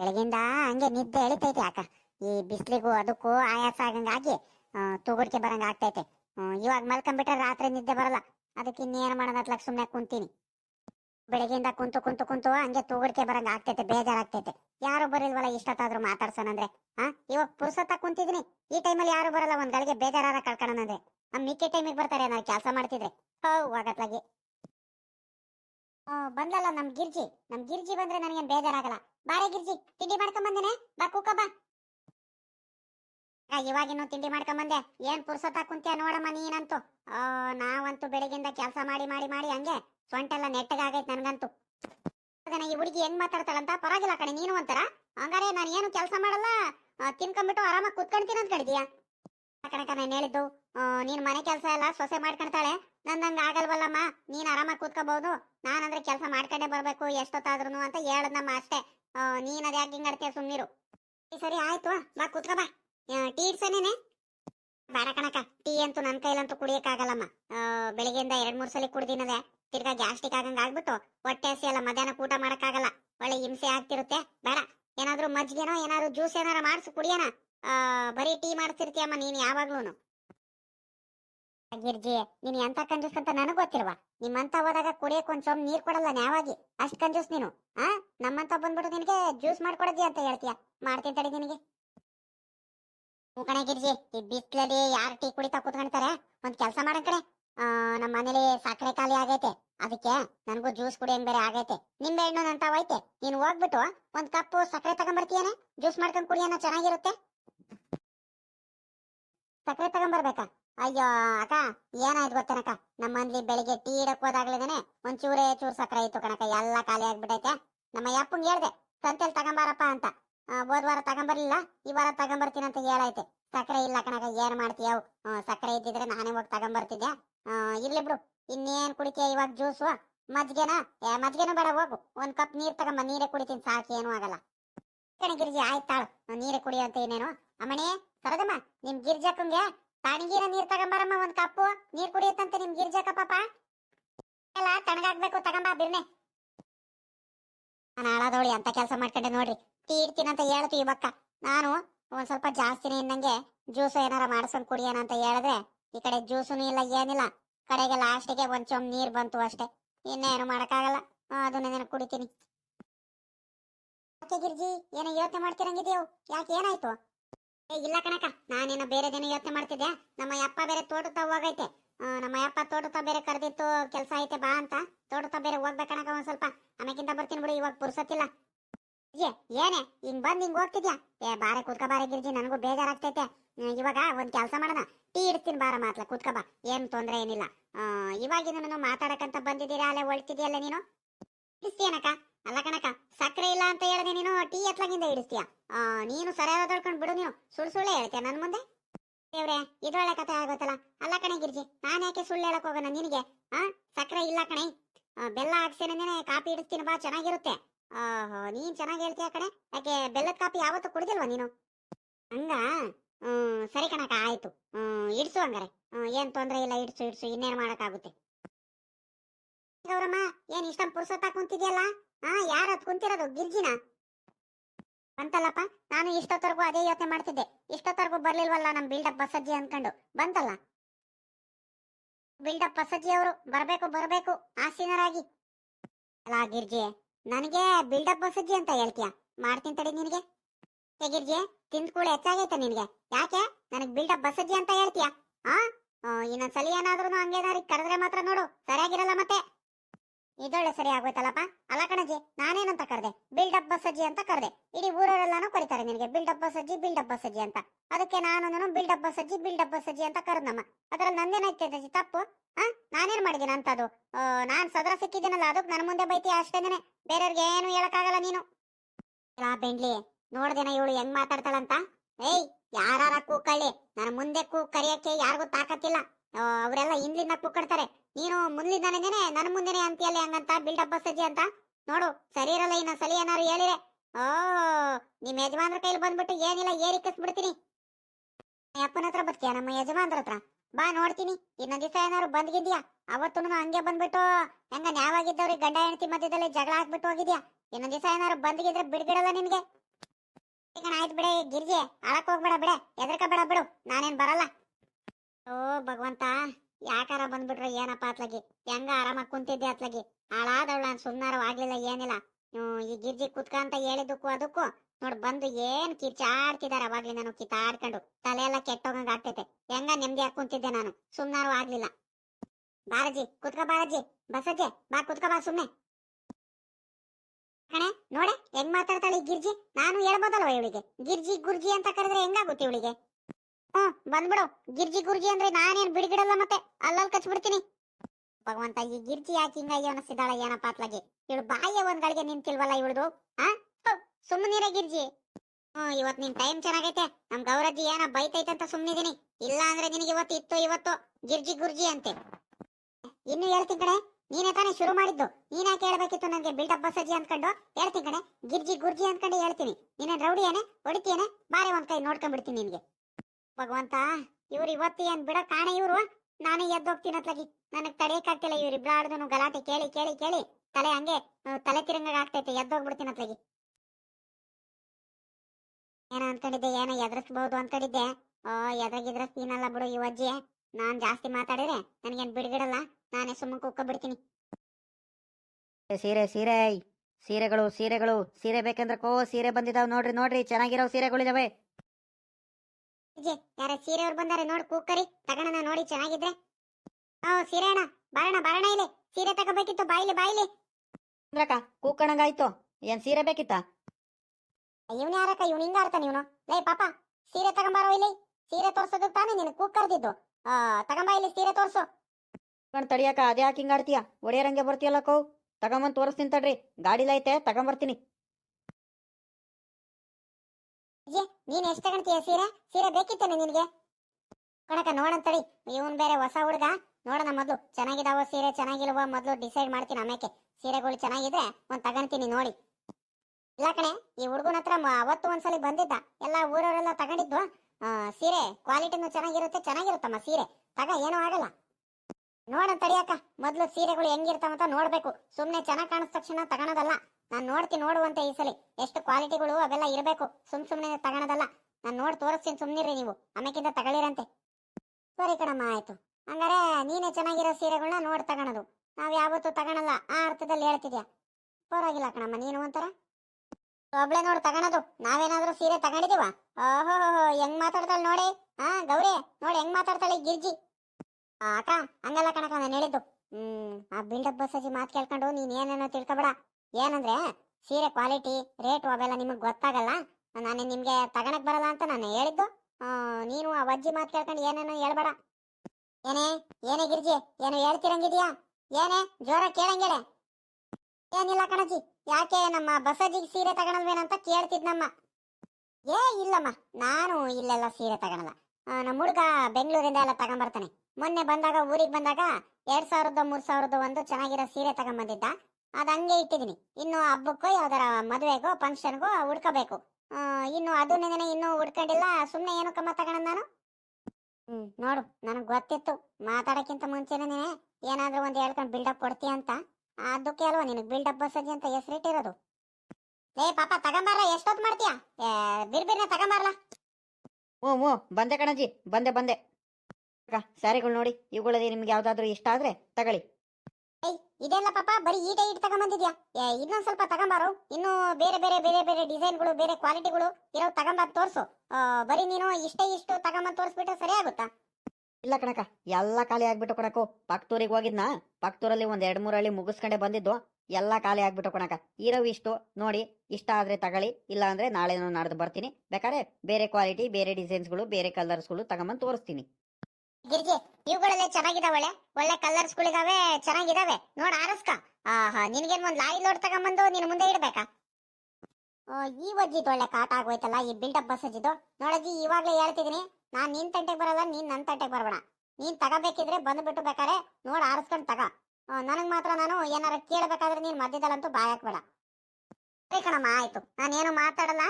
ಬೆಳಗಿಂದ ಹಂಗೆ ನಿದ್ದೆ ಎಳಿತೈತೆ ಅಕ್ಕ ಈ ಬಿಸಿಲಿಗೂ ಅದಕ್ಕೂ ಆಯಾಸ ಆಗಂಗಾಗಿ ತೂಗುಡ್ಕೆ ಬರಂಗ ಆಗ್ತೈತೆ. ಇವಾಗ ಮಲ್ಕೊಂಡ್ಬಿಟ್ರೆ ರಾತ್ರಿ ನಿದ್ದೆ ಬರಲ್ಲ. ಅದಕ್ಕೆ ಇನ್ನೇನು ಮಾಡೋದತ್ಲಕ್ ಸುಮ್ಮನೆ ಕುಂತೀನಿ. ಬೆಳಗಿಂದ ಕುಂತು ಕುಂತು ಕುಂತು ಹಂಗೆ ತೂಗುಡ್ಕೆ ಬರಂಗ ಆಗ್ತೈತೆ, ಬೇಜಾರಾಗ್ತೈತೆ. ಯಾರು ಬರಿಲ್ವಲ್ಲ ಇಷ್ಟೊತ್ತಾದ್ರೂ ಮಾತಾಡ್ಸೋಣಂದ್ರೆ ಹಾ ಇವಾಗ ಪುರ್ಸತ್ತ ಕುಂತಿದ್ದೀನಿ ಈ ಟೈಮಲ್ಲಿ ಯಾರು ಬರಲ್ಲ, ಒಂದ್ ಗಳಿಗೆ ಬೇಜಾರಾದ ಕಳ್ಕೊಳ್ಳೋಣಂದ್ರೆ ನಮ್ ಮಿಕ್ಕಿ ಟೈಮಿಗೆ ಬರ್ತಾರೆ ನಾವು ಕೆಲಸ ಮಾಡ್ತಿದ್ರೆ? ಹೌ ಹೋಗತ್ಲಾಗಿ ಬಂದಲ್ಲ ನಮ್ ಗಿರ್ಜಿ. ನಮ್ ಗಿರ್ಜಿ ಬಂದ್ರೆ ನನಗೇನ್ ಬೇಜಾರಾಗಲ್ಲ. ಬಾರೆ ಗಿರ್ಜಿ, ತಿಂಡಿ ಮಾಡ್ಕೊಂಡ್ ಬಂದೇನೆ? ಬಾ, ಕೂಕ, ಬಾ. ಇವಾಗಿನ್ನು ತಿಂಡಿ ಮಾಡ್ಕೊಂಡ್ ಬಂದೆ. ಏನ್ ಪುರ್ಸತ್ತ ಕುಂತ್ಯ ನೋಡಮ್ಮ ನೀನಂತೂ. ನಾವಂತೂ ಬೆಳಿಗ್ಗೆಯಿಂದ ಕೆಲಸ ಮಾಡಿ ಮಾಡಿ ಮಾಡಿ ಹಂಗೆ ಸೊಂಟೆಲ್ಲ ನೆಟ್ಟಗಾಗೈತೆ ನನ್ಗಂತೂ. ಈ ಹುಡುಗಿ ಹೆಂಗ್ ಮಾತಾಡ್ತಾಳಂತ? ಪರವಾಗಿಲ್ಲ ಕಣೆ, ನೀನು ಅಂತಾರ ಹಂಗಾರೆ ನಾನು ಏನು ಕೆಲಸ ಮಾಡಲ್ಲ? ತಿನ್ಕೊಂಡ್ಬಿಟ್ಟು ಆರಾಮಾಗಿ ಕುತ್ಕೊಂತೀನಿ ಅಂತ ಕಡಿದೀಯ ಕಣಕ ನಾನು ಹೇಳಿದ್ದು ನೀನ್ ಮನೆ ಕೆಲಸ ಎಲ್ಲ ಸೊಸೆ ಮಾಡ್ಕೊಂತಾಳೆ ನಂದಂಗ ಆಗಲ್ವಲ್ಲಮ್ಮ? ನೀನ್ ಆರಾಮಾಗಿ ಕೂತ್ಕೋಬಹುದು ನಾನಂದ್ರೆ ಕೆಲಸ ಮಾಡ್ಕೊಂಡೆ ಬರ್ಬೇಕು ಎಷ್ಟೊತ್ತಾದ್ರೂ ಅಂತ ಹೇಳದ್ನಮ್ಮ ಅಷ್ಟೇ. ನೀನ್ ಅದ್ ಯಾಕೆ ಹಿಂಗಡ್ತೀಯ ಸುಮ್ನಿರು? ಸರಿ, ಸರಿ ಆಯ್ತು. ಬಾ ಕೂತ್ಕೋ ಬಾ. ಟೀ ಇಡ್ಸನೇನೆ? ಬೇಡ ಕಣಕ ಟೀ ಅಂತೂ ನನ್ ಕೈಲಂತೂ ಕುಡಿಯಕ್ಕಾಗಲ್ಲಮ್ಮ. ಬೆಳಿಗ್ಗೆಯಿಂದ ಎರಡ್ ಮೂರ್ ಸಲ ಕುಡ್ದಿನದೆ. ತಿರ್ಗಾ ಗ್ಯಾಸ್ಟಿಕ್ ಆಗಂಗ್ ಆಗ್ಬಿಟ್ಟು ಹೊಟ್ಟೆ ಹಸಿ ಎಲ್ಲ ಮಧ್ಯಾಹ್ನ ಊಟ ಮಾಡಕ್ಕಾಗಲ್ಲ. ಒಳ್ಳೆ ಹಿಂಸೆ ಆಗ್ತಿರುತ್ತೆ. ಬೇಡ. ಏನಾದ್ರೂ ಮಜ್ಜಿಗೆನೋ ಏನಾದ್ರು ಜ್ಯೂಸ್ ಏನಾರ ಮಾಡಿಸು ಕುಡಿಯೋಣ. ಬರೀ ಟೀ ಮಾಡಿಸಿರ್ತೀಯಮ್ಮ ನೀನ್ ಯಾವಾಗ್ಲೂನು. ಗಿರ್ಜಿ ನೀನು ಎಂತ ಕಂಜೂಸ್ ಅಂತ ನನಗ್ ಗೊತ್ತಿಲ್ವಾ? ನಿಮ್ಮಂತ ಹೋದಾಗ ಕುಡಿಯಕ್ ಒಂದ್ ಸ್ವಲ್ಪ ನೀರ್ ಕೊಡಲ್ಲ ನ್ಯಾವಾಗಿ. ಅಷ್ಟ್ ಕಂಜೂಸ್ ನೀನು, ಆ? ನಮ್ಮಂತ ಬಂದ್ಬಿಟ್ಟು ನಿನಗೆ ಜ್ಯೂಸ್ ಮಾಡ್ಕೊಡದಿ ಅಂತ ಹೇಳ್ತೀಯ? ಮಾಡ್ತೀನಿ ತಡಿ ನಿನಗೆ. ಕಣೆ ಗಿರ್ಜಿ ಈ ಬಿಸ್ಲಲ್ಲಿ ಯಾರು ಟೀ ಕುಡಿತಾ ಕುತ್ಕೊಂತಾರೆ ಒಂದ್ ಕೆಲಸ ಮಾಡೋ ಕಡೆ ನಮ್ಮ ಮನೇಲಿ ಸಕ್ಕರೆ ಖಾಲಿ ಆಗೈತೆ. ಅದಕ್ಕೆ ನನಗೂ ಜ್ಯೂಸ್ ಕುಡಿಯಂಗ್ ಬೇರೆ ಆಗೈತೆ. ನಿಂಬೆ ಹಣ್ಣು ಹೋಯ್ತೆ ನೀನ್ ಹೋಗ್ಬಿಟ್ಟು ಒಂದ್ ಕಪ್ ಸಕ್ಕರೆ ತಗೊಂಬರ್ತೀಯನೆ? ಜ್ಯೂಸ್ ಮಾಡ್ಕೊಂಡ್ ಕುಡಿಯೋಣ ಚೆನ್ನಾಗಿರುತ್ತೆ? ಸಕ್ಕರೆ ತಗೊಂಬರ್ಬೇಕಾ? ಅಯ್ಯೋ, ಅಕ್ಕ, ಏನಾಯ್ತು ಗೊತ್ತೇನಕ್ಕ? ನಮ್ಮ ಮನೇಲಿ ಬೆಳಿಗ್ಗೆ ಟೀ ಇಡಕ್ ಹೋದಾಗ್ಲೇನೆ ಒಂದ್ ಚೂರೇ ಚೂರ್ ಸಕ್ಕರೆ ಇತ್ತು ಕಣಕ ಎಲ್ಲ ಖಾಲಿ ಆಗ್ಬಿಟ್ಟೈತೆ. ನಮ್ಮ ಯಪ್ಪಂಗ್ ಹೇಳ್ದೆ ಸಂತೆಲ್ ತಗೊಂಬಾರಪ್ಪ ಅಂತ. ಹೋದ್ವಾರ ಹೋದ್ ವಾರ ತಗೊಂಬರ್ಲಿಲ್ಲ, ಈ ವಾರ ತಗೊಂಬರ್ತೀನಿ ಅಂತ ಹೇಳೈತೆ ಸಕ್ಕರೆ ಇಲ್ಲ ಕಣಕ ಏನ್ ಮಾಡ್ತೀಯ ಸಕ್ಕರೆ ಇದ್ದಿದ್ರೆ ನಾನೇ ಹೋಗಿ ತಗೊಂಬರ್ತಿದ್ದೆ. ಇರ್ಲಿ ಬಿಡು, ಇನ್ನೇನ್ ಕುಡಿತೀಯ ಇವಾಗ ಜ್ಯೂಸು? ಮಜ್ಗೆನ ಏ ಮಜ್ಗೆನೂ ಬೇಡ, ಹೋಗು, ಒಂದ್ ಕಪ್ ನೀರ್ ತಗೊಂಬ, ನೀರೇ ಕುಡಿತೀನಿ, ಸಾಕು, ಏನೂ ಆಗಲ್ಲ. ಕಣೆ ಗಿರ್ಜಿ ಆಯ್ತಾಳು ನೀರೇ ಕುಡಿಯೋ ಅಂತ ಏನೇನು ಅಮ್ಮಣಿ ಸರದಮ್ಮ ನಿಮ್ ಗಿರ್ಜಕ್ಕಂಗೆ ತಣ್ಣಗಿರ ನೀರ್ ತಗೊಂಬರಮ್ಮ, ಒಂದ್ ಕಪ್ಪು. ನೀರ್ ಕುಡಿಯತ್ತಂತೆ ನಿಮ್ ಗಿರ್ಜಾ ಪಾಪ ಎಲ್ಲ ತಣ್ಣಗಾಗ್ಬೇಕು, ತಗೊಂಬ, ಬಿರ್ನೆ. ನಾನು ಅಂತ ಕೆಲಸ ಮಾಡ್ಕೊಂಡೆ ನೋಡ್ರಿ. ತೀರ್ತೀನಂತ ಹೇಳ್ತೀವಿ ಹೇಳ್ತು ಇವಕ್ಕ ನಾನು ಒಂದ್ ಸ್ವಲ್ಪ ಜಾಸ್ತಿನೇ ಇನ್ನಂಗೆ ಜ್ಯೂಸು ಏನಾರ ಮಾಡಿಸ್ಕೊಂಡ್ ಕುಡಿಯೋಣ ಅಂತ ಹೇಳಿದ್ರೆ, ಈ ಕಡೆ ಜ್ಯೂಸುನು ಇಲ್ಲ, ಏನಿಲ್ಲ. ಕಡೆಗೆ ಲಾಸ್ಟಿಗೆ ಒಂದ್ ಚೊಮ್ ನೀರ್ ಬಂತು ಅಷ್ಟೇ. ಇನ್ನೇನು ಮಾಡಕ್ಕಾಗಲ್ಲ. ಅದನ್ನ ನಾನು ಕುಡಿತೀನಿ. ಯಾಕೆ ಗಿರ್ಜಿ, ಏನೋ ಯೋಚನೆ ಮಾಡ್ತಿರಂಗಿದೀವ್ ಯಾಕೆ ಏನಾಯ್ತು? ಏ, ಇಲ್ಲ ಕಣಕ ಬೇರೆ ದಿನ ಯೋಚನೆ ಮಾಡ್ತಿದ್ದೆ. ನಮ್ಮ ಅಪ್ಪ ಬೇರೆ ತೋಟದ ಹೋಗೈತೆ ನಮ್ಮ ಅಪ್ಪ ತೋಟದ ಬೇರೆ ಕರೆದಿತ್ತು, ಕೆಲಸ ಐತೆ ಬಾ ಅಂತ. ತೋಟದ ಬೇರೆ ಹೋಗ್ಬೇಕಣಕ ಒಂದ್ ಸ್ವಲ್ಪ. ಆಮೇಕಿಂತ ಬರ್ತೀನಿ ಬಿಡು, ಇವಾಗ ಪುರ್ಸತ್ತಿಲ್ಲ. ಏ, ಏನೇ, ಹಿಂಗ್ ಬಂದ್ ಹಿಂಗ್ ಹೋಗ್ತಿದ್ಯಾ? ಏ, ಬಾರೆ ಕೂತ್ಕ ಬಾರೆ ಗಿರ್ಜಿ, ನನಗೂ ಬೇಜಾರಾಗ್ತೈತೆ. ಇವಾಗ ಒಂದ್ ಕೆಲಸ ಮಾಡೋಣ. ಟೀ ಇಡ್ತೀನಿ ಬಾರ ಮಾತ್ಲ, ಕೂತ್ಕ ಬಾ. ಏನ್ ತೊಂದ್ರೆ ಏನಿಲ್ಲ. ಇವಾಗಿನ ಮಾತಾಡಕಂತ ಬಂದಿದ್ದೀರಾ, ಅಲ್ಲೇ ಹೊಳ್ತಿದ್ಯಲ್ಲ ನೀನು? ಇಡಿಸ್ತೀಯನಕ ಅಲ್ಲ ಕಣಕ ಸಕ್ಕರೆ ಇಲ್ಲ ಅಂತ ಹೇಳಿದೆ ನೀನು, ಟೀ ಎತ್ಲಾಗಿಂದ ಹಿಡಿಸ್ತೀಯ? ನೀನು ಸರಿಯಾದ ತೊಳ್ಕೊಂಡ್ ಬಿಡು ನೀನು. ಸುಳ್ಳು ಸುಳ್ಳೆ ಹೇಳ್ತೀಯ ನನ್ನ ಮುಂದೆ? ದೇವ್ರೆ ಇದೊಳ್ಳೆ ಕಥೆ ಆಗೋತಲ್ಲ. ಅಲ್ಲ ಕಣೆ ಗಿರ್ಜಿ, ನಾನು ಯಾಕೆ ಸುಳ್ಳು ಹೇಳಕ್ ಹೋಗೋಣ ನಿನಗೆ? ಆ, ಸಕ್ಕರೆ ಇಲ್ಲ ಕಣೆ. ಬೆಲ್ಲ ಹಾಕ್ಸೇನೆ ಕಾಪಿ ಇಡಿಸ್ತೀನಿ ಬಾ, ಚೆನ್ನಾಗಿರುತ್ತೆ. ಓಹೋ ನೀನ್ ಚೆನ್ನಾಗಿ ಹೇಳ್ತೀಯ ಕಣೆ? ಯಾಕೆ ಬೆಲ್ಲದ ಕಾಪಿ ಯಾವತ್ತು ಕುಡ್ದಿಲ್ವಾ ನೀನು? ಹಂಗ? ಹ್ಮ್, ಸರಿ ಕಣಕ ಆಯ್ತು. ಹ್ಮ್ ಇಡ್ಸು ಹಂಗಾರೆ. ಏನ್ ತೊಂದ್ರೆ ಇಲ್ಲ ಇಡ್ಸು ಇಡ್ಸು ಇನ್ನೇನ್ ಮಾಡಕ್ಕಾಗುತ್ತೆ? ಗೌರಮ್ಮ, ಏನ್ ಇಷ್ಟೊಂದು ಪುರ್ಸತ್ತ ಕುಂತಿದ್ಯಲ್ಲ? ಹಾ, ಯಾರ ಕುಂತಿರೋದು, ಗಿರ್ಜಿನ. ಬಂತಲ್ಲಪ್ಪ? ನಾನು ಇಷ್ಟೊತ್ತರೆಗೂ ಅದೇ ಯೋಚನೆ ಮಾಡ್ತಿದ್ದೆ. ಇಷ್ಟೊತ್ತರೆಗೂ ಬರ್ಲಿಲ್ವಲ್ಲ ನಮ್ ಬಿಲ್ಡಪ್ ಬಸಜ್ಜಿ ಅನ್ಕೊಂಡು. ಬಂತಲ್ಲ? ಬಿಲ್ಡಪ್ ಬಸಜ್ಜಿ ಅವರು, ಬರಬೇಕು ಬರಬೇಕು, ಆಸೀನರಾಗಿ. ಅಲ್ಲ, ಗಿರ್ಜಿ, ನನಗೆ ಬಿಲ್ಡಪ್ ಬಸಜ್ಜಿ ಅಂತ ಹೇಳ್ತೀಯ? ಮಾಡ್ತೀನಿ ತಡಿ ನಿನಗೆ. ಏ, ಗಿರ್ಜಿ, ತಿಂದ್ ಕೂಡ ಹೆಚ್ಚಾಗೈತೆ ನಿನಗೆ. ಯಾಕೆ? ನನಗೆ ಬಿಲ್ಡಪ್ ಬಸಜ್ಜಿ ಅಂತ ಹೇಳ್ತೀಯ? ಇನ್ನೊಂದ್ಸಲಿ ಇನ್ನೊಂದ್ಸಲ ಏನಾದ್ರೂ ಹಂಗೇನಾರಿ ಕರೆದ್ರೆ ಮಾತ್ರ ನೋಡು. ಸರಿಯಾಗಿರಲ್ಲ ಮತ್ತೆ. ಇದೊಳ್ಳೆ ಸರಿ ಆಗೋಯ್ತಲ್ಲಪ್ಪ? ಅಲ್ಲ ಕಣಜಿ ನಾನೇನಂತ ಕರೆದೆ? ಅಪ್ ಬಸಜ್ಜಿ ಅಂತ ಕರೆದೆ. ಇಡೀ ಊರವರೆಲ್ಲಾನು ಕರೀತಾರೆ ನಿನಗೆ ಬಿಲ್ಡಪ್ ಬಸಜ್ಜಿ ಅಪ್ ಬಸಜ್ಜಿ ಅಂತ. ಅದಕ್ಕೆ ನಾನು ಬಿಲ್ಡಪ್ ಬಸಜ್ಜಿ ಅಪ್ ಬಸಜ್ಜಿ ಅಂತ ಕರೆದಮ್ಮ. ಅದ್ರಲ್ಲಿ ನಂದೇನಾಯ್ತೈತೆ ತಪ್ಪು? ಹಾ ನಾನೇನ್ ಮಾಡಿದ್ದೀನಿ ಅಂತದು ನಾನ್ ಸದರ ಸಿಕ್ಕಿದ್ದೀನಲ್ಲ, ಅದಕ್ಕೆ ನನ್ನ ಮುಂದೆ ಬೈತಿ ಅಷ್ಟೇನೆ. ಬೇರೆಯವ್ರಿಗೆ ಏನು ಹೇಳಕ್ಕಾಗಲ್ಲ ನೀನು. ಇಲ್ಲ ಬೆಂಡ್ಲಿ, ನೋಡ್ದೇನ ಇವಳು ಹೆಂಗ್ ಮಾತಾಡ್ತಾಳಂತ? ಏಯ್ ಯಾರ ಕೂಕಳ್ಳಿ ನನ್ನ ಮುಂದೆ ಕೂ ಕರಿಯಕ್ಕೆ ಯಾರಿಗೂ ತಾಕತ್ತಿಲ್ಲ. ಅವರೆಲ್ಲ ಹಿಂದಿನ ಕೂಕಡ್ತಾರೆ ನೀನು ಮುಂದ್ಲಿಂದಾನೇನೆ ನನ್ನ ಮುಂದೆನೆ ಅಂತೀಯಲ್ಲ ಹಂಗಂತ ಬಿಲ್ಡಪ್ ಸಜ್ಜಿ ಅಂತ. ನೋಡು, ಸರಿ ಇರಲ್ಲ ಇನ್ನ ಸಲಿ ಏನಾರು ಹೇಳಿರೆ. ಓ, ನಿಮ್ ಯಜಮಾನ್ರ ಕೈಲಿ ಬಂದ್ಬಿಟ್ಟು ಏನಿಲ್ಲ ಏರಿ ಕಸ್ಬಿಡ್ತೀನಿ. ಅಪ್ಪನ ಹತ್ರ ಬರ್ತೀಯ ನಮ್ಮ ಯಜಮಾನ್ರ ಹತ್ರ? ಬಾ, ನೋಡ್ತೀನಿ. ಇನ್ನ ದಿವಸ ಏನಾರು ಬಂದ್ಗಿದ್ಯಾ? ಅವತ್ತು ಹಂಗೆ ಬಂದ್ಬಿಟ್ಟು, ಹೆಂಗ ನ್ಯಾವಾಗಿದ್ದವ್ರಿ ಗಂಡ ಹೆಂಡತಿ ಮಧ್ಯದಲ್ಲಿ ಜಗಳ ಹಾಕ್ಬಿಟ್ಟು ಹೋಗಿದ್ಯಾ? ಇನ್ನ ದಿವಸ ಏನಾರು ಬಂದ್ಗಿದ್ರೆ ಬಿಡ್ಗಿಡಲ್ಲ ನಿನ್ಗೆ. ಈಗ ಆಯ್ತು ಬಿಡೆ ಗಿರ್ಜಿ ಅಳಕ್ ಹೋಗ್ಬೇಡ ಬಿಡೆ ಎದ್ರಕ ಬೇಡ ಬಿಡು, ನಾನೇನ್ ಬರಲ್ಲ. ಓ, ಭಗವಂತ, ಯಾಕಾರ ಬಂದ್ಬಿಟ್ರೆ ಏನಪ್ಪ ಅತ್ಲಗಿ? ಹೆಂಗ ಆರಾಮಾಗಿ ಕುಂತಿದ್ದೆ ಅತ್ಲಗಿ? ಹಾಳಾದವಳ ನಾನು ಸುಮ್ನಾರು ಆಗ್ಲಿಲ್ಲ ಏನಿಲ್ಲ ಈ ಗಿರ್ಜಿ ಕುತ್ಕಂತ ಹೇಳಿದಕ್ಕೂ ಅದಕ್ಕೂ. ನೋಡ್, ಬಂದು ಏನ್ ಕಿರ್ಚಾಡ್ತಿದಾರ ಅವಾಗ್ಲಿ ನಾನು ಕಿತ್ತಾಡ್ಕೊಂಡು. ತಲೆ ಎಲ್ಲ ಕೆಟ್ಟೋಗಂಗ ಆಗ್ತೈತೆ. ಹೆಂಗ ನೆಮ್ಮದಿ ಕುಂತಿದ್ದೆ ನಾನು? ಸುಮ್ನಾರು ಆಗ್ಲಿಲ್ಲ. ಬಾರಜಿ ಕುತ್ಕ ಬಾರಜಿ ಬಸಜ್ಜೆ, ಬಾ, ಕುತ್ಕ ಬಾ ಸುಮ್ನೆ. ಕಣೆ, ನೋಡೆ, ಹೆಂಗ್ ಮಾತಾಡ್ತಾಳೆ ಈ ಗಿರ್ಜಿ? ನಾನು ಹೇಳ್ಬೋದಲ್ವ ಇವಳಿಗೆ? ಗಿರ್ಜಿ, ಗುರ್ಜಿ ಅಂತ ಕರೆದ್ರೆ ಹೆಂಗಾಗುತ್ತೆ ಇವಳಿಗೆ? ಹ್ಮ್, ಬಂದ್ಬಿಡು. ಗಿರ್ಜಿ ಗುರ್ಜಿ ಅಂದ್ರೆ ನಾನೇನ್ ಬಿಡ್ಗಿಡಲ್ಲ ಮತ್ತೆ? ಅಲ್ಲಲ್ಲಿ ಕಚ್ಬಿಡ್ತೀನಿ. ಭಗವಂತ, ಈ ಗಿರ್ಜಿ ಯಾಕೆ ಹಿಂಗಾಗಿ ಅನಿಸಿದಾಳ ಏನಪ್ಪ ಅತ್ಲಾಗಿ ಇವಳು ಬಾಯಿಯ ಒಂದ್ ಗಳಿಗೆ ನಿಂತಿಲ್ವಲ್ಲ ಇವಳ್ದು, ಆ? ಸುಮ್ಮನಿರ ಗಿರ್ಜಿ. ಹ್ಮ್, ಇವತ್ ನಿನ್ ಟೈಮ್ ಚೆನ್ನಾಗೈತೆ. ನಮ್ ಗೌರಜ್ಜಿ ಏನ ಬೈತೈತೆ ಅಂತ ಸುಮ್ನಿದೀನಿ. ಇಲ್ಲ ಅಂದ್ರೆ ನಿನಗೆ ಇವತ್ತು ಇತ್ತು, ಇವತ್ತು ಗಿರ್ಜಿ ಗುರ್ಜಿ ಅಂತೆ. ಇನ್ನು ಹೇಳ್ತೀನಿ ಕಣೆ, ನೀನೇ ತಾನೇ ಶುರು ಮಾಡಿದ್ದು. ನೀನ್ಯಾಕೆ ಹೇಳ್ಬೇಕಿತ್ತು ನನಗೆ ಬಿಲ್ಡಪ್ ಬಸಜಿ ಅನ್ಕೊಂಡು ಹೇಳ್ತೀನಿ ಕಣೆ, ಗಿರ್ಜಿ ಗುರ್ಜಿ ಅನ್ಕೊಂಡು ಹೇಳ್ತೀನಿ. ನೀನೇನ್ ರೌಡಿ ಏನೇ ಹೊಡಿತೀಯನೆ? ಬಾರಿ ಒಂದ್ ಕೈ ನೋಡ್ಕೊಂಡ್ಬಿಡ್ತೀನಿ ನಿನ್ಗೆ. ಭಗವಂತ ಇವ್ರು ಇವತ್ತು ಏನ್ ಬಿಡ ಕಾಣೆ ಇವ್ರು? ನಾನು ಎದ್ದೋಗ್ತೀನಿ ತಗಿ ನನಗ್ ತಡೆಯಕ್ಕಾಗ್ತಿಲ್ಲ ಇವ್ರು ಆಡದನು ಗಲಾಟೆ ಕೇಳಿ ಕೇಳಿ ಕೇಳಿ. ತಲೆ ಹಂಗೆ ತಲೆ ತಿರಂಗ ಆಗ್ತೈತೆ ಎದ್ದೋಗ್ಬಿಡ್ತೀನಿ ಅತ್ಲಾಗಿ. ಏನೋ ಅನ್ಕೊಂಡಿದ್ದೆ ಏನೋ ಎದ್ರಸ್ಬಹುದು ಅನ್ಕೊಂಡಿದ್ದೆ. ಓ ಎದ್ರಗಿದ್ರಸ್ತೀನಲ್ಲ ಬಿಡು ಈ ಅಜ್ಜಿ. ನಾನ್ ಜಾಸ್ತಿ ಮಾತಾಡಿದ್ರೆ ನನಗೇನ್ ಬಿಡ್ಗಿಡಲ್ಲ. ನಾನೇ ಸುಮ್ಮನೆ ಕುಕ್ಕ ಬಿಡ್ತೀನಿ ಏ, ಸೀರೆ ಸೀರೆ ಸೀರೆಗಳು ಸೀರೆಗಳು ಸೀರೆ ಬೇಕಂದ್ರೆ ಕೋ ಸೀರೆ ಬಂದಿದಾವ್ ನೋಡ್ರಿ ನೋಡ್ರಿ ಚೆನ್ನಾಗಿರೋ ಸೀರೆಗಳಿದಾವೆ. ಅಜ್ಜಿ ಯಾರ ಸೀರೆ ಅವ್ರು ಬಂದಾರೆ ನೋಡ್ ಕೂಕರಿ ತಗೋಣ ನೋಡಿ ಚೆನ್ನಾಗಿದ್ರೆ. ಓ ಸೀರೆ ಅಣ್ಣ ಬಾರಣ ಬಾರಣ ಇಲ್ಲಿ. ಸೀರೆ ತಗೋಬೇಕಿತ್ತು ಬಾಯ್ಲಿ ಬಾಯಿಲಿ. ಅಂದ್ರಕ್ಕ ಕೂಕಣಂಗಾಯ್ತು. ಏನ್ ಸೀರೆ ಬೇಕಿತ್ತ? ಇವನ್ ಯಾರಕ್ಕ ಇವ್ನ ಹಿಂಗ ಆಡ್ತಾನ ಇವನು? ಲೇ ಪಾಪ ಸೀರೆ ತಗೊಂಬಾರೋ ಇಲ್ಲಿ? ಸೀರೆ ತೋರ್ಸೋದು ತಾನೇ ನಿನ್ ಕೂಕರ್ದಿದ್ದು. ಕರ್ದಿದ್ದು ಆ ತಗೊಂಬ ಇಲ್ಲಿ ಸೀರೆ ತೋರ್ಸು. ಕಣ್ ತಡಿಯಕ್ಕ ಅದೇ ಯಾಕೆ ಹಿಂಗಾಡ್ತೀಯ ಒಡೆಯರಂಗೆ ಬರ್ತೀಯಲ್ಲ ಕೋ ತಗೊಂಬಂದ್ ತೋರಿಸ್ತೀನಿ ತಡ್ರಿ. ಗಾಡಿಲೈತೆ ತಗೊಂಬರ್ತೀನಿ. ಅಜ್ಜಿ ನೀನ್ ಎಷ್ಟು ತಗೊಂತೀಯ ಸೀರೆ? ಸೀರೆ ಬೇಕಿತ್ತೇನೆ ನಿನಗೆ? ಕಣಕ ನೋಡಂತಡಿ ಇವನ್ ಬೇರೆ ಹೊಸ ಹುಡುಗ. ನೋಡೋಣ ಮೊದ್ಲು. ಚೆನ್ನಾಗಿದಾವ ಸೀರೆ, ಚೆನ್ನಾಗಿಲ್ವ ಮೊದ್ಲು ಡಿಸೈಡ್ ಮಾಡ್ತೀನಿ ಆಮೇಲೆ ಸೀರೆಗಳು ಚೆನ್ನಾಗಿದೆ, ಒಂದ್ ತಗೊಂತೀನಿ ನೋಡಿ. ಇಲ್ಲ ಕಣೆ, ಈ ಹುಡುಗನ ಹತ್ರ ಅವತ್ತು ಒಂದ್ಸಲಿ ಬಂದಿದ್ದ. ಎಲ್ಲ ಊರವರೆಲ್ಲ ತಗೊಂಡಿದ್ವ. ಸೀರೆ ಕ್ವಾಲಿಟಿನು ಚೆನ್ನಾಗಿರುತ್ತೆ, ಚೆನ್ನಾಗಿರುತ್ತಮ್ಮ ಸೀರೆ. ತಗ, ಏನೂ ಆಗಲ್ಲ. ನೋಡೋಣ ತಡಿಯಾಕ ಮೊದ್ಲು ಸೀರೆಗಳು ಹೆಂಗಿರ್ತಾವಂತ ನೋಡ್ಬೇಕು. ಸುಮ್ನೆ ಚೆನ್ನಾಗಿ ಕಾಣಿಸ್ ತಕ್ಷಣ ತಗೊಳೋದಲ್ಲ. ನಾನ್ ನೋಡ್ತೀನಿ ನೋಡುವಂತೆ ಈ ಸಲ. ಎಷ್ಟು ಕ್ವಾಲಿಟಿಗಳು ಅವೆಲ್ಲ ಇರಬೇಕು. ಸುಮ್ ಸುಮ್ನೆ ತಗೊಳೋದಲ್ಲ. ನಾನು ನೋಡಿ ತೋರಿಸ್ತೀನಿ ಸುಮ್ನಿರಿ ನೀವು. ಆಮೇಕಿಂದ ತಗೊಳ್ಳಿರಂತೆ ಸರಿ ಕಣಮ್ಮ, ಆಯ್ತು. ಹಂಗಾರೆ ನೀನೇ ಚೆನ್ನಾಗಿರೋ ಸೀರೆಗಳನ್ನ ನೋಡಿ ತಗೊಳೋದು. ನಾವ್ ಯಾವತ್ತೂ ತಗೊಳಲ್ಲ. ಆ ಅರ್ಥದಲ್ಲಿ ಹೇಳ್ತಿದ್ಯಾ? ಪರವಾಗಿಲ್ಲ ಕಣಮ್ಮ, ನೀನು ಒಂಥರ. ಒಬ್ಳೆ ನೋಡಿ ತಗೊಳೋದು. ನಾವೇನಾದ್ರೂ ಸೀರೆ ತಗೊಂಡಿದೀವ ಓಹೋ, ಹೆಂಗ್ ಮಾತಾಡ್ತಾಳೆ ನೋಡಿ. ಹಾ, ಗೌರಿ, ನೋಡಿ ಹೆಂಗ್ ಮಾತಾಡ್ತಾಳೆ ಗಿರ್ಜಿ. ಅಕ್ಕ, ಹಂಗಲ್ಲ ಕಣಕ ನಾನು ಹೇಳಿದ್ದು. ಹ್ಮ್, ಆ ಬಿಲ್ಡಪ್ ಸಜಿ ಮಾತು ಕೇಳ್ಕೊಂಡು ನೀನ್ ಏನೇನೋ ತಿಳ್ಕೊಬೇಡ. ಏನಂದ್ರೆ ಸೀರೆ ಕ್ವಾಲಿಟಿ ರೇಟ್ ಅವೆಲ್ಲ ನಿಮಗೆ ಗೊತ್ತಾಗಲ್ಲ. ನಾನು ನಿಮ್ಗೆ ತಗೊಳಕ್ ಬರಲ್ಲ ಅಂತ ನಾನು ಹೇಳಿದ್ದು. ನೀನು ಆ ಅಜ್ಜಿ ಮಾತು ಕೇಳ್ಕೊಂಡು ಏನೇನೋ ಹೇಳ್ಬೇಡ. ಏನೇ ಏನೇ ಗಿರ್ಜಿ, ಏನು ಹೇಳ್ತಿರಂಗಿದ್ಯಾ? ಏನೇ, ಜೋರ ಕೇಳಂಗೇಳೆ ಏನಿಲ್ಲ ಕಣಜ್ಜಿ, ಯಾಕೆ ನಮ್ಮ ಬಸಜ್ಜಿಗೆ ಸೀರೆ ತಗೊಳಲ್ವೇನಂತ ಕೇಳ್ತಿದ್ನಮ್ಮ ಏ, ಇಲ್ಲಮ್ಮ, ನಾನು ಇಲ್ಲೆಲ್ಲ ಸೀರೆ ತಗೊಳಲ್ಲ. ನಮ್ಮ ಹುಡುಗ ಬೆಂಗಳೂರಿಂದ ಎಲ್ಲ ತಗೊಂಬರ್ತಾನೆ. ಮೊನ್ನೆ ಬಂದಾಗ, ಊರಿಗೆ ಬಂದಾಗ ಎರಡ್ ಸಾವಿರದ, ಮೂರ್ ಸಾವಿರದ ಒಂದು ಚೆನ್ನಾಗಿರೋ ಸೀರೆ ತಗೊಂಬಂದಿದ್ದ. ಅದ್ ಹಂಗೆ ಇಟ್ಟಿದ್ದೀನಿ ಇನ್ನು ಹಬ್ಬಕ್ಕೋ ಯಾವ್ದಾರ ಮದುವೆಗೋ ಫಂಕ್ಷನ್ಗೋ ಹುಡ್ಕೋಬೇಕು. ಇನ್ನು ಅದು ನಿನ್ನೆ ಇನ್ನೂ ಹುಡ್ಕೊಂಡಿಲ್ಲ. ಸುಮ್ಮನೆ ಏನು ಕಮ್ಮ ತಗೊಳದ್ ನಾನು. ಹ್ಞೂ ನೋಡು, ನನಗೆ ಗೊತ್ತಿತ್ತು. ಮಾತಾಡೋಕ್ಕಿಂತ ಮುಂಚೆನೆ ನೀನೆ ಏನಾದರೂ ಒಂದು ಹೇಳ್ಕೊಂಡು ಬಿಲ್ಡಪ್ ಕೊಡ್ತೀಯ ಅಂತ. ಅದಕ್ಕೆ ಅಲ್ವಾ ನಿನಗೆ ಬಿಲ್ಡಪ್ ಬಸಜಿ ಅಂತ ಹೆಸರಿಟ್ಟಿರೋದು? ಏ ಪಾಪ ತಗೊಂಬಾರ ಎಷ್ಟೊತ್ತು ಮಾಡ್ತೀಯಾ? ಬಿರ್ಬಿರ್ನ ತಗೊಂಬಾರಲ್ಲ ಹ್ಞೂ ಹ್ಞೂ ಬಂದೆ ಕಣಜ್ಜಿ, ಬಂದೆ ಬಂದೆ. ಅಕ್ಕ ಸ್ಯಾರಿಗಳು ನೋಡಿ, ಇವುಗಳಲ್ಲಿ ನಿಮ್ಗೆ ಯಾವುದಾದ್ರೂ ಇಷ್ಟ ಆದರೆ ತಗೊಳ್ಳಿ. ಏಯ್, ಇದೆಲ್ಲ ಪಾಪ ಬರೀ ಈಟ ಈಟ್ ತಗೊಂಬಂದಿದ್ಯಾ? ಇನ್ನೊಂದ್ ಸ್ವಲ್ಪ ತಗೊಂಬಾರು. ಇನ್ನು ಬೇರೆ ಬೇರೆ ಬೇರೆ ಬೇರೆ ಡಿಸೈನ್ಗಳು ಬೇರೆ ಕ್ವಾಲಿಟಿಗಳು ಇರೋ ತಗೊಂಬಂದ್ ತೋರ್ಸು. ಬರೀ ನೀನು ಇಷ್ಟೇ ಇಷ್ಟು ತಗೊಂಬಂದ್ ತೋರಿಸ್ಬಿಟ್ರೆ ಸರಿ ಆಗುತ್ತಾ? ಇಲ್ಲ ಕಣಕ ಎಲ್ಲ ಖಾಲಿ ಆಗ್ಬಿಟ್ಟು ಕಣಕು. ಪಕ್ತೂರಿಗೆ ಹೋಗಿದ್ನಾ? ಪಕ್ತೂರಲ್ಲಿ ಒಂದ್ ಎರಡ್ ಮೂರು ಹಳ್ಳಿ ಮುಗಿಸ್ಕೊಂಡೆ ಬಂದಿದ್ದು. ಎಲ್ಲ ಖಾಲಿ ಆಗ್ಬಿಟ್ಟು ಕಣಕ. ಇರೋ ಇಷ್ಟು, ನೋಡಿ, ಇಷ್ಟ ಆದ್ರೆ ತಗೊಳ್ಳಿ, ಇಲ್ಲ ಅಂದ್ರೆ ನಾಳೆನೋ ನಾಡ್ದು ಬರ್ತೀನಿ. ಬೇಕಾದ್ರೆ ಬೇರೆ ಕ್ವಾಲಿಟಿ ಬೇರೆ ಡಿಸೈನ್ಸ್ಗಳು ಬೇರೆ ಕಲರ್ಸ್ಗಳು ತಗೊಂಬಂದು ತೋರಿಸ್ತೀನಿ. ಗಿರ್ಜಿ, ಇವುಗಳಲ್ಲೇ ಚೆನ್ನಾಗಿದಾವಳೆ? ಒಳ್ಳೆ ಕಲರ್ಸ್ ಗಳಿದಾವೆ, ಚೆನ್ನಾಗಿದಾವೆ. ನೋಡ್, ಆರಸ್ಕ. ಆಹಾ, ನಿನ್ಗೇನ್ ಒಂದ್ ಲಾರಿ ಲೋಡ್ ತಗೊಂಬಂದು ನಿನ್ ಮುಂದೆ ಇಡ್ಬೇಕಾ? ಈ ವಜ್ಜಿದ್ ಒಳ್ಳೆ ಕಾಟ ಆಗೋಯ್ತಲ್ಲ, ಈ ಬಿಲ್ಡಪ್ ಬಸ್ ಅಜ್ಜಿದು ನೋಡಜ್ಜಿ, ಇವಾಗ್ಲೇ ಹೇಳ್ತಿದೀನಿ, ನಾನ್ ನಿನ್ ತಂಟೆಗೆ ಬರಲ್ಲ, ನೀನ್ ನನ್ ತಂಟೆಗೆ ಬರಬೇಡ. ನೀನ್ ತಗಬೇಕಿದ್ರೆ ಬಂದ್ಬಿಟ್ಟು ಬೇಕಾರೆ ನೋಡ್ ಆರಿಸ್ಕೊಂಡ್ ತಗ. ನನಗ್ ಮಾತ್ರ ನಾನು ಏನಾರ ಕೇಳಬೇಕಾದ್ರೆ ನೀನ್ ಮಧ್ಯದಲ್ಲಂತೂ ಬಾಯ್ ಹಾಕ್ಬೇಡ. ಸರಿ ಕಣಮ್ಮ, ಆಯ್ತು. ನಾನೇನು ಮಾತಾಡಲ್ಲ?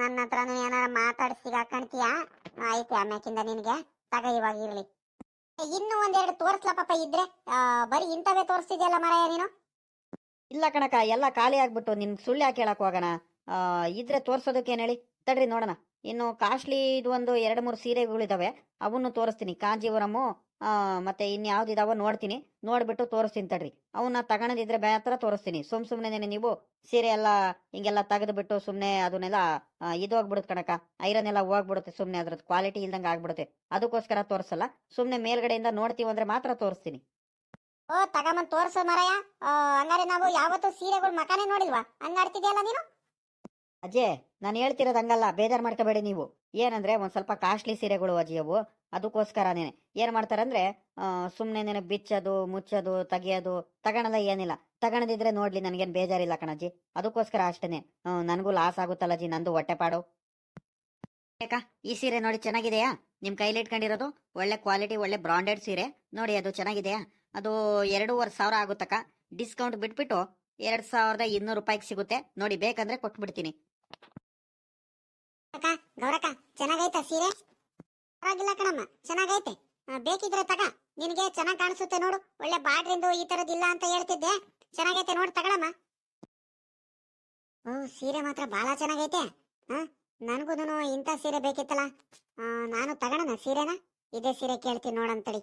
ನನ್ನ ಹತ್ರನು ಏನಾರ ಮಾತಾಡಿ ಸಿಗಾಕಣ್ತೀಯ ಆಯ್ತು, ಆಮ್ಯಾಕಿಂದ ನಿನ್ಗೆ. ತಗ ಇವಾಗ ಇರ್ಲಿ ಇನ್ನು ಒಂದೆರಡು ತೋರ್ಸ್ಲ ಪಾಪ ಇದ್ರೆ ಬರೀ ಇಂಥವೇ ತೋರಿಸ್ತಿದ್ಯಲ್ಲ ಮರಾಯ ನೀನು? ಇಲ್ಲ ಕಣಕ, ಎಲ್ಲ ಖಾಲಿ ಆಗ್ಬಿಟ್ಟು ನಿನ್ ಸುಳ್ಳು ಯಾಕೆ ಹೇಳಕ್ ಹೋಗೋಣ? ಇದ್ರೆ ತೋರ್ಸೋದಕ್ಕೆ ಏನ್ ಹೇಳಿ? ತಡ್ರಿ ನೋಡೋಣ. ಇನ್ನು ಕಾಸ್ಟ್ಲಿ ಇದು ಒಂದು ಎರಡು ಮೂರು ಸೀರೆಗಳಿದಾವೆ, ಅವನ್ನು ತೋರಿಸ್ತೀನಿ. ಕಾಂಜೀವರಮು ಮತ್ತೆ ಇನ್ಯಾವ್ದಿದಾವೋ ನೋಡ್ತೀನಿ. ನೋಡ್ಬಿಟ್ಟು ತೋರಿಸ್ತೀನಿ ತಡ್ರಿ. ಅವನ್ನ ತಗೊಳದಿದ್ರೆ ಮಾತ್ರ ತೋರಿಸ್ತೀನಿ. ಸುಮ್ ಸುಮ್ಮನೆ ನೀವು ಸೀರೆ ಎಲ್ಲ ಹಿಂಗೆಲ್ಲ ತೆಗೆದುಬಿಟ್ಟು ಸುಮ್ಮನೆ ಅದನ್ನೆಲ್ಲ ಇದು ಹೋಗ್ಬಿಡುತ್ತೆ ಕಣಕ ಐರನ್ ಎಲ್ಲ ಹೋಗ್ಬಿಡುತ್ತೆ ಸುಮ್ನೆ ಅದ್ರದ್ದು ಕ್ವಾಲಿಟಿ ಇಲ್ದಂಗೆ ಆಗ್ಬಿಡುತ್ತೆ. ಅದಕ್ಕೋಸ್ಕರ ತೋರಿಸಲ್ಲ. ಸುಮ್ನೆ ಮೇಲ್ಗಡೆಯಿಂದ ನೋಡ್ತೀವಿ ಅಂದ್ರೆ ಮಾತ್ರ ತೋರಿಸ್ತೀನಿ. ಓ ತಗೊಂಬಂದ್ ತೋರ್ಸು ಮರಯ್ಯ ಹಂಗಾರೆ ನಾವು ಯಾವತ್ತೂ ಸೀರೆಗಳು ಮಕಾನೇ ನೋಡಿಲ್ವಾ? ಹಂಗಾಡ್ತಿದ್ಯಲ್ಲ ನೀನು? ಅಜಯ್ ನಾನು ಹೇಳ್ತಿರೋದು ಹಂಗಲ್ಲ. ಬೇಜಾರು ಮಾಡ್ಕೋಬೇಡಿ ನೀವು. ಏನಂದ್ರೆ ಒಂದ್ ಸ್ವಲ್ಪ ಕಾಸ್ಟ್ಲಿ ಸೀರೆಗಳು ಅಜ್ಜಿ ಅವು. ಅದಕ್ಕೋಸ್ಕರನೇ ಏನ್ ಮಾಡ್ತಾರಂದ್ರೆ ಸುಮ್ಮನೆ ನೆನೆ ಬಿಚ್ಚೋದು, ಮುಚ್ಚೋದು, ತೆಗೆಯೋದು, ತಗೋಣದ ಏನಿಲ್ಲ. ತಗೊಳದಿದ್ರೆ ನೋಡ್ಲಿ, ನನಗೇನು ಬೇಜಾರಿಲ್ಲ ಕಣಜ್ಜಿ. ಅದಕ್ಕೋಸ್ಕರ ಅಷ್ಟೇನೆ. ನನಗೂ ಲಾಸ್ ಆಗುತ್ತಲ್ಲ ಅಜ್ಜಿ ನಂದು ಹೊಟ್ಟೆಪಾಡು ಯಾಕ ಈ ಸೀರೆ ನೋಡಿ ಚೆನ್ನಾಗಿದೆಯಾ? ನಿಮ್ ಕೈಲಿ ಇಟ್ಕೊಂಡಿರೋದು? ಒಳ್ಳೆ ಕ್ವಾಲಿಟಿ ಒಳ್ಳೆ ಬ್ರಾಂಡೆಡ್ ಸೀರೆ. ನೋಡಿ, ಅದು ಚೆನ್ನಾಗಿದೆಯಾ? ಅದು ಎರಡೂವರೆ ಸಾವಿರ ಆಗುತ್ತಕ್ಕ. ಡಿಸ್ಕೌಂಟ್ ಬಿಟ್ಬಿಟ್ಟು ಎರಡ್ ಸಾವಿರದ ಇನ್ನೂರು ರೂಪಾಯಿಗೆ ಸಿಗುತ್ತೆ. ನೋಡಿ, ಬೇಕಂದ್ರೆ ಕೊಟ್ಬಿಡ್ತೀನಿ. ಅಕ್ಕ, ಗೌರಕ್ಕ, ಚೆನ್ನಾಗೈತ ಸೀರೆ? ಪರವಾಗಿಲ್ಲ ಕಣಮ್ಮ, ಚೆನ್ನಾಗೈತೆ. ಬೇಕಿದ್ರೆ ತಗ, ನಿನಗೆ ಚೆನ್ನಾಗಿ ಕಾಣಿಸುತ್ತೆ ನೋಡು. ಒಳ್ಳೆ ಬಾಡ್ರಿಂದು ಈ ತರದ್ ಇಲ್ಲ ಅಂತ ಹೇಳ್ತಿದ್ದೆ. ಚೆನ್ನಾಗೈತೆ ನೋಡು ತಗೊಳಮ್ಮ. ಓ, ಸೀರೆ ಮಾತ್ರ ಬಹಳ ಚೆನ್ನಾಗೈತೆ? ಹಾ, ನನಗೂನು ಇಂಥ ಸೀರೆ ಬೇಕಿತ್ತಲ್ಲ. ನಾನು ತಗೊಳಣ ಸೀರೆನ? ಇದೇ ಸೀರೆ ಕೇಳ್ತೀನಿ ನೋಡಂತೇಳಿ